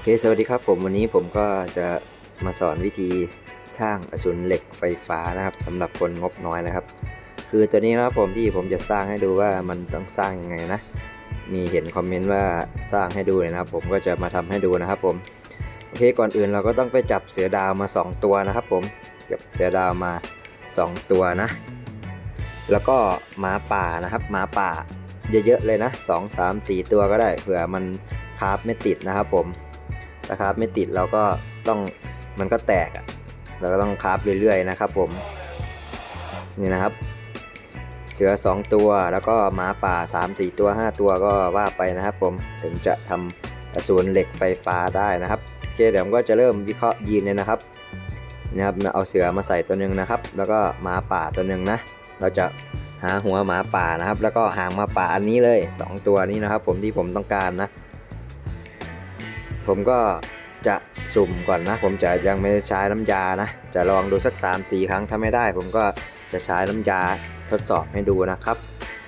โอเค สวัสดีครับผมวันนี้ผมก็จะมาสอนวิธีสร้างอสูรเหล็กไฟฟ้านะครับสำหรับคนงบน้อยนะครับ คือตัวนี้นะครับผมที่ผมจะสร้างให้ดูว่ามันต้องสร้างยังไงนะ มีเห็นคอมเมนต์ว่าสร้างให้ดูเลยนะครับ ผมก็จะมาทำให้ดูนะครับผมโอเคก่อนอื่นเราก็ต้องไปจับเสือดาวมา 2 ตัวนะครับ ผมจับเสือดาวมา 2 ตัวนะ แล้วก็หมาป่านะครับหมาป่าเยอะๆเลยนะ 2 3 4 ตัวก็ได้เผื่อมันคาร์บไม่ติดนะครับผม ถ้าคราฟไม่ติดเราก็ต้องมันก็แตกอะ่ะเราก็ต้องคราฟเรื่อยๆนะครับผมนี่นะครับ เสือ 2 ตัวแล้วก็หมาป่า 3 4 ตัว 5 ตัวก็ว่าไปนะครับ ผมถึงจะทำอสูรเหล็กไฟฟ้าได้นะครับโอเคเดี๋ยวผมก็จะเริ่มวิเคราะห์ยีนเลยนะครับนะครับเอาเสือมาใส่ตัวหนึ่งนะครับ แล้วก็หมาป่าตัวหนึ่งนะ เราจะหาหัวหมาป่านะครับ แล้วก็หางหมาป่าอันนี้เลย 2 ตัวนี้นะครับ ผมที่ผมต้องการนะ ผมก็จะสุ่มก่อนนะ ผมจะยังไม่ใช้น้ำยานะ จะลองดูสัก 3-4 ครั้งถ้าไม่ได้ ผมก็จะใช้น้ำยาทดสอบให้ดูนะครับ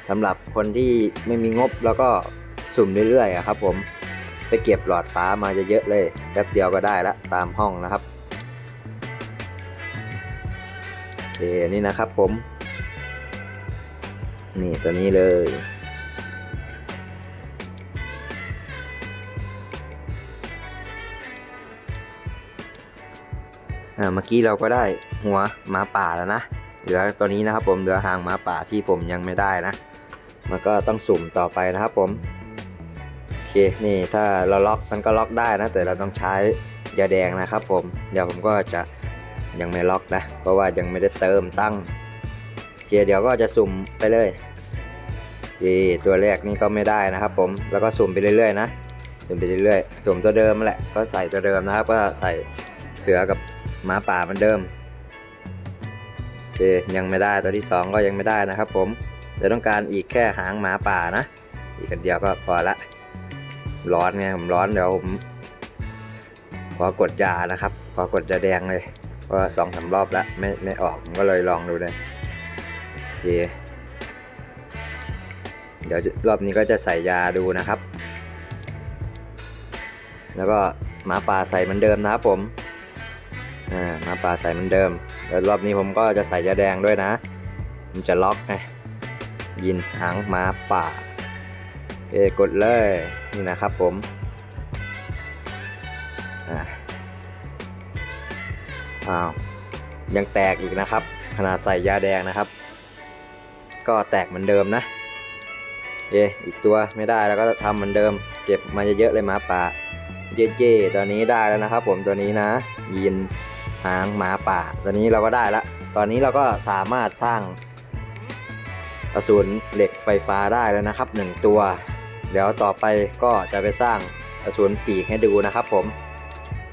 สำหรับคนที่ไม่มีงบแล้วก็สุ่มเรื่อยๆครับผมไปเก็บหลอดฟ้ามาเยอะๆเลยแป๊บเดียวก็ได้ละตามห้องนะครับโอเคนี่นะครับผม นี่ตัวนี้เลย อ่าเมื่อกี้เราก็ได้หัวหมาป่าแล้วนะเหลือตัวนี้นะครับผมเหลือหางหมาป่าที่ผมยังไม่ได้นะมันก็ต้องสุ่มต่อไปนะครับผมโอเคนี่ถ้าเราล็อกมันก็ล็อกได้นะแต่เราต้องใช้ยาแดงนะครับผมเดี๋ยวผมก็จะยังไม่ล็อกนะ เพราะว่ายังไม่ได้เติมตั้งโอเคเดี๋ยวก็จะสุ่มไปเลยโอเคตัวแรกนี่ก็ไม่ได้นะครับผมแล้วก็สุ่มไปเรื่อยๆนะสุ่มไปเรื่อยๆสุ่มตัวเดิมแหละก็ใส่ตัวเดิมนะครับ ก็ใส่เสือกับ หมาป่าเหมือนเดิมโอเคยังไม่ได้ตัวที่ 2 ก็ยังไม่ได้นะครับ ผมเดี๋ยวต้องการอีกแค่หางหมาป่านะ อีกกันเดียวก็พอละร้อนไงผมร้อนเดี๋ยวผมขอกดยานะครับขอกดยาแดงเลยเพราะว่าสองสารอบแล้วไม่ไม่ออกผมก็เลยลองดูเลยโอเคเดี๋ยวรอบนี้ก็จะใส่ยาดูนะครับ แล้วก็หมาป่าใส่เหมือนเดิมนะครับผม อ่ามาป่าใส่เหมือนเดิมแล้วรอบนี้ผมก็จะใส่ยาแดงด้วยนะมันจะล็อกไงยินหางหมาป่าเอกดเลยนี่นะครับผมอ้าวยังแตกอีกนะครับ ขนาดใส่ยาแดงนะครับ ก็แตกเหมือนเดิมนะเออีกตัวไม่ได้แล้วก็ทำเหมือนเดิม เก็บมาเยอะๆเลยหมาป่าเย่เย่ตอนนี้ได้แล้วนะครับผมตัวนี้นะ ยิน หางหมาป่า ตอนนี้เราก็ได้ละ ตอนนี้เราก็สามารถสร้างอสูรเหล็กไฟฟ้าได้แล้วนะครับ 1 ตัว เดี๋ยวต่อไปก็จะไปสร้างอสูรปีกให้ดูนะครับผม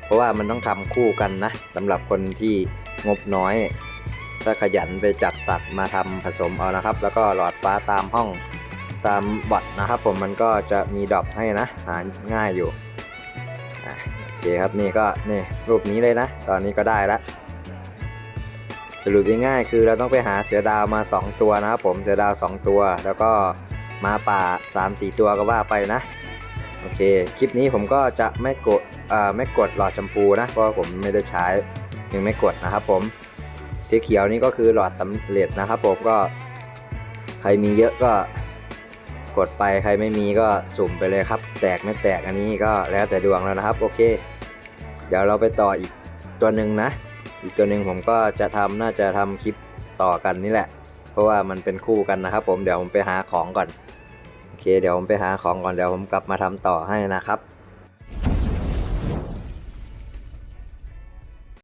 เพราะว่ามันต้องทำคู่กันนะสำหรับคนที่งบน้อย ถ้าขยันไปจับสัตว์มาทำผสมเอานะครับ แล้วก็หลอดฟ้าตามห้องตามบอทนะครับผมมันก็จะมีดรอปให้นะ หาง่ายอยู่ เคครับนี่ก็นี่รูปนี้เลยนะ ตอนนี้ก็ได้แล้วสรุปง่ายๆคือเราต้องไปหาเสือดาวมา 2 ตัวนะครับผมเสือดาว 2 ตัว แล้วก็มาป่า 3-4 ตัวก็ว่าไปนะโอเคคลิปนี้ผมก็จะไม่กดไม่กดหลอดชมพูนะเพราะผมไม่ได้ใช้ยังไม่กดนะครับผมสีเขียวนี่ก็คือหลอดสำเร็จนะครับผมก็ใครมีเยอะก็กดไปใครไม่มีก็สุ่มไปเลยครับ แตกไม่แตกอันนี้ก็แล้วแต่ดวงแล้วนะครับ โอเค เดี๋ยวเราไปต่ออีกตัวหนึ่งนะ อีกตัวหนึ่งผมก็จะทำน่าจะทำคลิปต่อกันนี่แหละ เพราะว่ามันเป็นคู่กันนะครับ ผมเดี๋ยวผมไปหาของก่อนโอเค เดี๋ยวผมไปหาของก่อนเดี๋ยวผมกลับมาทำต่อให้นะครับ